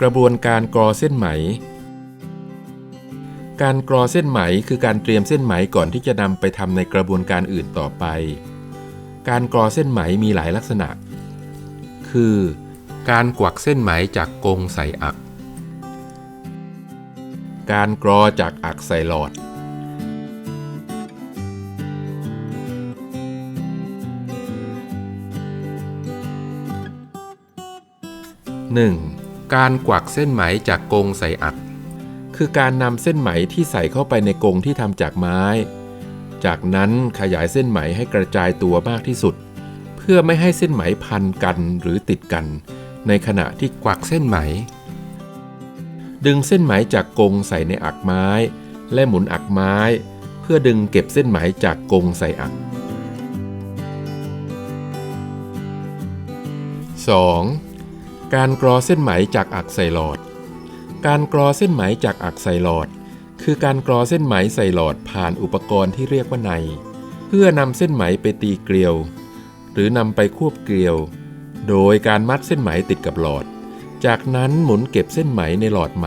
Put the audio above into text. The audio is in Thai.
กระบวนการกรอเส้นไหม การกรอเส้นไหมคือการเตรียมเส้นไหมก่อนที่จะนำไปทำในกระบวนการอื่นต่อไป การกรอเส้นไหมมีหลายลักษณะ คือ การกวักเส้นไหมจากกงใส่อัก การกรอจากอักใส่หลอด 1. การกวักเส้นไหมจากกรงใส่อัก คือการนำเส้นไหมที่ใส่เข้าไปในกรงที่ทำจากไม้ จากนั้นขยายเส้นไหมให้กระจายตัวมากที่สุด เพื่อไม่ให้เส้นไหมพันกันหรือติดกัน ในขณะที่กวักเส้นไหม ดึงเส้นไหมจากกรงใส่ในอักไม้ และหมุนอักไม้ เพื่อดึงเก็บเส้นไหมจากกรงใส่อัก 2. การกรอเส้นไหมจากอักไสหลอด การกรอเส้นไหมจากอักไสหลอด คือการกรอเส้นไหมใส่หลอดผ่านอุปกรณ์ที่เรียกว่าใน เพื่อนำเส้นไหมไปตีเกลียว หรือนำไปควบเกลียว โดยการมัดเส้นไหมติดกับหลอด จากนั้นหมุนเก็บเส้นไหมในหลอดไหม